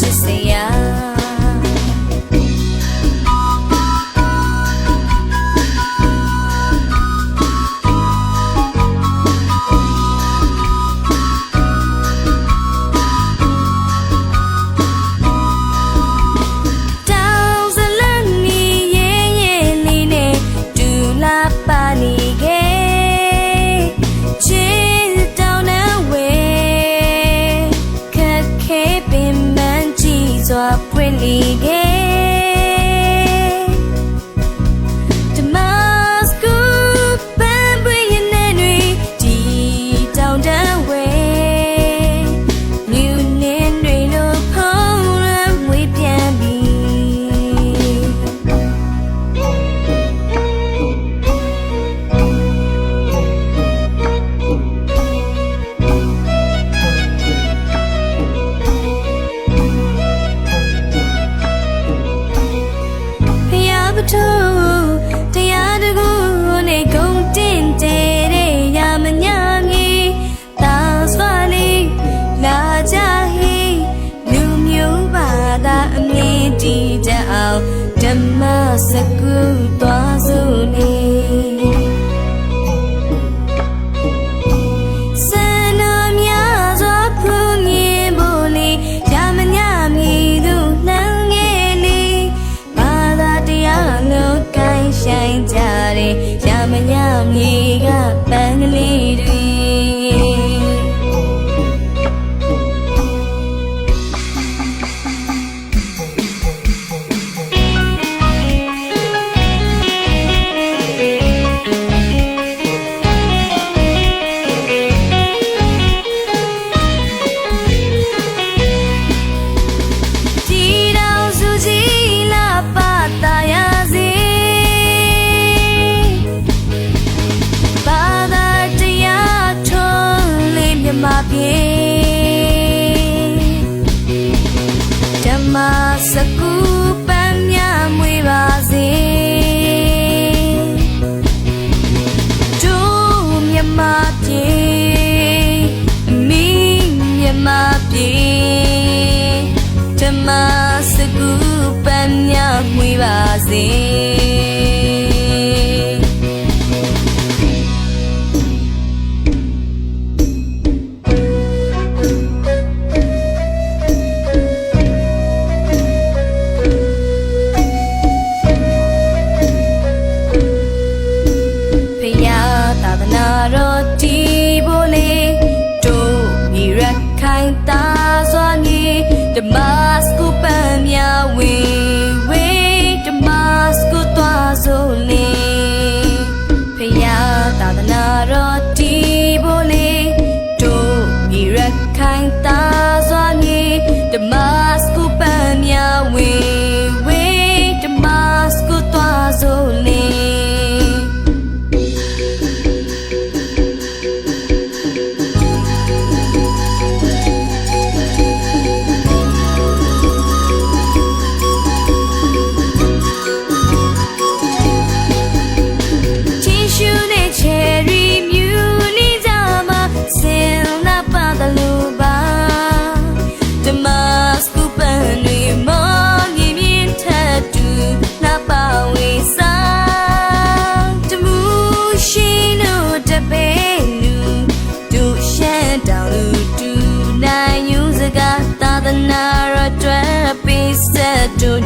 to say ကူသွားစုနေစနာမြစွာဖူးငင်ဖို့လေရမညမြည်သူနှံငယ်လေးဘာသာတရားလို့ကိုင်းဆိုင်ကြတယ်ရမညမြည်က vas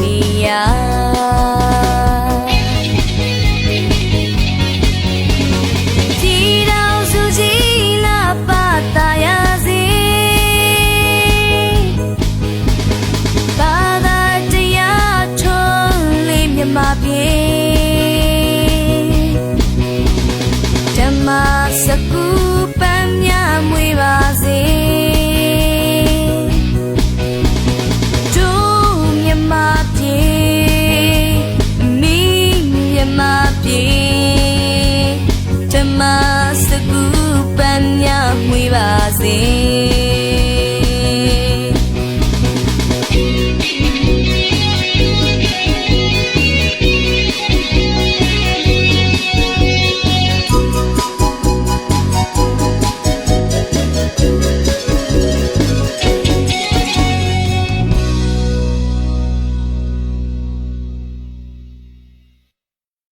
နေရ